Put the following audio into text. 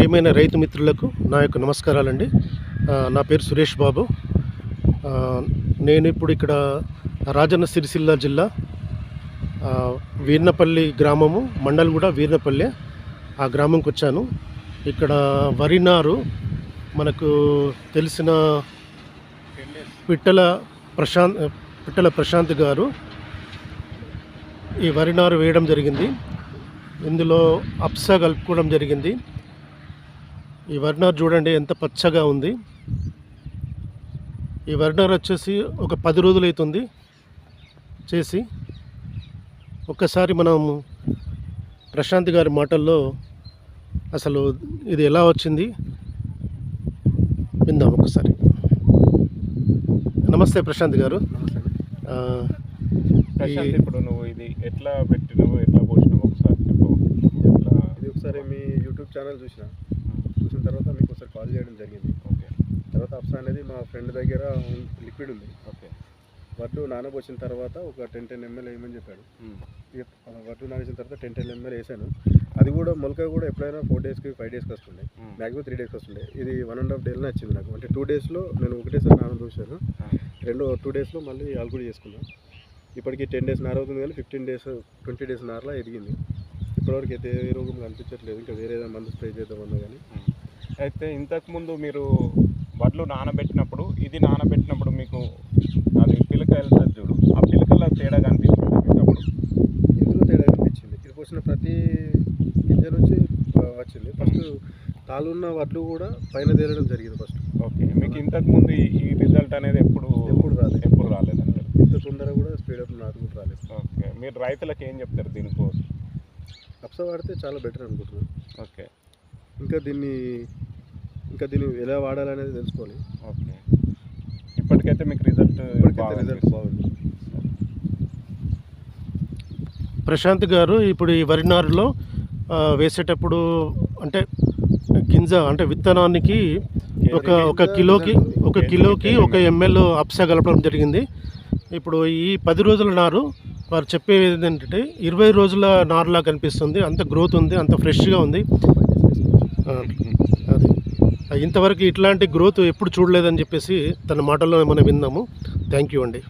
ప్రియమైన రైతు మిత్రులకు నా యొక్క నమస్కారాలండి. నా పేరు సురేష్ బాబు. నేను ఇప్పుడు ఇక్కడ రాజన్న సిరిసిల్ల జిల్లా వీర్నపల్లి గ్రామము మండల్ కూడా వీర్నపల్లె ఆ గ్రామంకి వచ్చాను. ఇక్కడ వరి నారు మనకు తెలిసిన పిట్టల ప్రశాంత్ పిట్టల ప్రశాంత్ గారు ఈ వరి నారు వేయడం జరిగింది. ఇందులో అప్సా కలుపుకోవడం జరిగింది. ఈ వర్నర్ చూడండి ఎంత పచ్చగా ఉంది. ఈ వర్నర్ వచ్చేసి ఒక పది రోజులు అవుతుంది చేసి. ఒక్కసారి మనం ప్రశాంత్ గారి మాటల్లో అసలు ఇది ఎలా వచ్చింది విందాం ఒకసారి. నమస్తే ప్రశాంత్ గారు. నమస్తే. ఆ, ప్రశాంత్ ఇప్పుడు నువ్వు ఇది ఎట్లా పెట్టినావు ఎట్లా పోసినావు ఒకసారి చెప్పు. ఇది ఒకసారి మీ యూట్యూబ్ ఛానల్ చూసిన. చూసిన తర్వాత మీకు ఒకసారి కాల్ చేయడం జరిగింది. ఓకే. తర్వాత అప్సా అనేది మా ఫ్రెండ్ దగ్గర లిక్విడ్ ఉంది. ఓకే. వడ్డు నానబోసిన తర్వాత ఒక టెన్ టెన్ ఎంఎల్ వేయమని చెప్పాడు. వడ్డు నానేసిన తర్వాత టెన్ టెన్ ఎంఎల్ వేసాను. అది కూడా మొలక కూడా ఎప్పుడైనా ఫోర్ డేస్కి ఫైవ్ డేస్కి వస్తుండే. మ్యాక్సిమం త్రీ డేస్కి వస్తుండే. ఇది వన్ అండ్ హాఫ్ డేలోనే వచ్చింది నాకు. అంటే టూ డేస్లో నేను ఒకటేసారి నాన్న చూశాను రెండు టూ డేస్లో మళ్ళీ ఆల్కూడి చేసుకున్నాను ఇప్పటికి టెన్ డేస్ నార అవుతుంది కానీ ఫిఫ్టీన్ డేస్ ట్వంటీ డేస్ నారలా ఎదిగింది. ఇప్పటివరకు అయితే ఏ రోగం కనిపించట్లేదు. ఇంకా వేరే ఏదైనా మందు స్ప్రే చేద్దామన్నా కానీ అయితే ఇంతకుముందు మీరు వడ్లు నానబెట్టినప్పుడు ఇది నానబెట్టినప్పుడు మీకు అది పిలక వెళ్తుంది చూడు. ఆ పిలకల తేడా కనిపిస్తుంది మీకు అప్పుడు? ఇందులో తేడా కనిపించింది. ఇది పోసిన ప్రతి గింజ నుంచి వచ్చింది. ఫస్ట్ తాలున్న వడ్లు కూడా పైన తేలడం జరిగింది ఫస్ట్. ఓకే. మీకు ఇంతకుముందు ఈ- ఈ రిజల్ట్ అనేది ఎప్పుడు ఎప్పుడు రాలేదు. ఎప్పుడు రాలేదంటారు? ఇంత తొందరగా కూడా స్పీడప్ నాకు కూడా రాలేదు. ఓకే. మీరు రైతులకు ఏం చెప్తారు దీనికోసం? అప్సా వాడితే చాలా బెటర్ అనుకుంటున్నాను ఓకే. ఇంకా దీన్ని ఇంకా దీన్ని ఎలా వాడాలనేది తెలుసుకోవాలి. ఓకే. ఇప్పటికైతే మీకు రిజల్ట్ ఇప్పటికైతే రిజల్ట్ బాగుంది. ప్రశాంత్ గారు ఇప్పుడు ఈ వరి నారులో వేసేటప్పుడు అంటే గింజ అంటే విత్తనానికి ఒక ఒక కిలోకి ఒక కిలోకి ఒక ఎంఎల్ అప్సా కలపడం జరిగింది. ఇప్పుడు ఈ పది రోజుల నారు వారు చెప్పేది ఏంటంటే ఇరవై రోజుల నార్లా కనిపిస్తుంది అంత గ్రోత్ ఉంది అంత ఫ్రెష్గా ఉంది. అది. ఇంతవరకు ఇట్లాంటి గ్రోత్ ఎప్పుడు చూడలేదని చెప్పేసి తన మాటల్లో మనం విన్నాము. థ్యాంక్ యూ అండి.